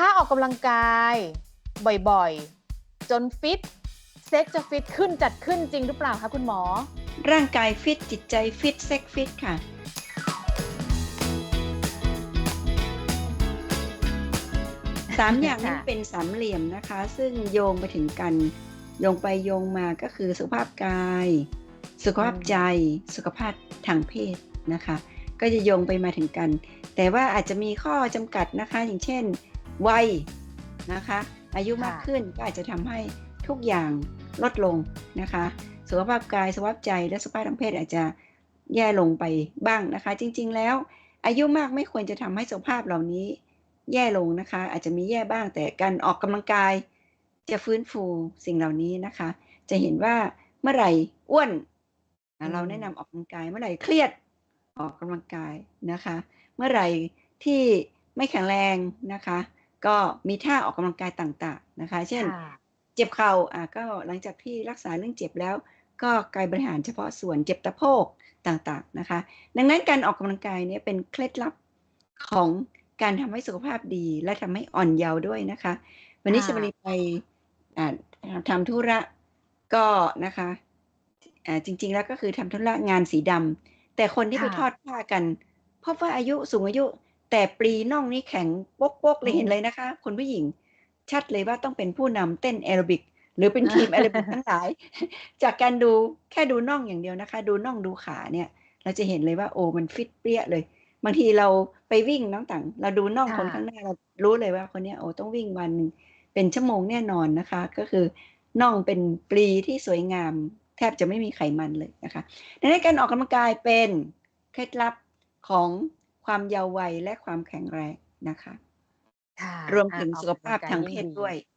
ถ้าออกกำลังกายบ่อยๆ จนฟิต เซ็กจะฟิตขึ้นจัดขึ้นจริงหรือเปล่าคะคุณหมอ ร่างกายฟิตจิตใจฟิตเซ็กฟิตค่ะ สามอย่างนั้นค่ะเป็นสามเหลี่ยมนะคะ ซึ่งโยงไปถึงกัน โยงไปโยงมาก็คือสุขภาพกาย สุขภาพใจ สุขภาพทางเพศนะคะ ก็จะโยงไปมาถึงกัน แต่ว่าอาจจะมีข้อจำกัดนะคะ อย่างเช่น วัยนะคะ อายุมากขึ้นก็อาจจะทำให้ทุกอย่างลดลงนะคะ สุขภาพกายสุขภาพใจและสุขภาพทางเพศอาจจะแย่ลงไปบ้างนะคะ จริง ๆ แล้ว อายุมากไม่ควรจะทำให้สุขภาพเหล่านี้แย่ลงนะคะ อาจจะมีแย่บ้างแต่การออกกำลังกาย จะฟื้นฟูสิ่งเหล่านี้นะคะ จะเห็นว่าเมื่อไหร่อ้วนอะอืมเราแนะนำออกกำลังกายเมื่อไหร่เครียดออกกำลังกายนะคะ เมื่อไหร่ที่ไม่แข็งแรงนะคะ ก็มีท่าออกกำลังกายต่างๆนะคะ เช่นค่ะเจ็บเข่าอะก็หลังจากที่รักษาเรื่องเจ็บแล้ว ก็กายบริหารเฉพาะส่วนเจ็บตะโพกต่างๆนะคะ ดังนั้นการออกกำลังกายเนี่ยเป็นเคล็ดลับของการทำให้สุขภาพดีและทำให้อ่อนเยาว์ด้วยนะคะ วันนี้ค่ะชมรีไปอ่าทำธุระก็นะคะอ่าจริงๆแล้วก็คือทำธุระงานสีดำแต่คนที่ไปทอดผ้ากันพบว่าอายุสูงอายุ แต่ปลีน่องนี่แข็งปกๆเลยเห็นเลยนะคะคุณผู้หญิง ชัดเลยว่าต้องเป็นผู้นำเต้นแอโรบิกหรือเป็นทีมแอโรบิกทั้งหลาย จากการดูแค่ดูน่องอย่างเดียวนะคะ ดูน่องดูขาเนี่ย เราจะเห็นเลยว่าโอ้มันฟิตเปรี้ยเลยบางทีเราไปวิ่งน้องต่าง เราดูน่องค่ะคนข้างหน้าเรารู้เลยว่าคนเนี้ยโอ้ต้องวิ่งวันหนึ่งเป็นชั่วโมงแน่นอนนะคะ ก็คือน่องเป็นปลีที่สวยงาม แทบจะไม่มีไขมันเลยนะคะดังนั้นการออกกำลังกายเป็นเคล็ดลับของ ความเยาว์วัยและความแข็งแรงนะคะ ค่ะรวมถึงอะออกสุขภาพกำลังกยทางเพศยิ่ด้วยอ่ค่ะา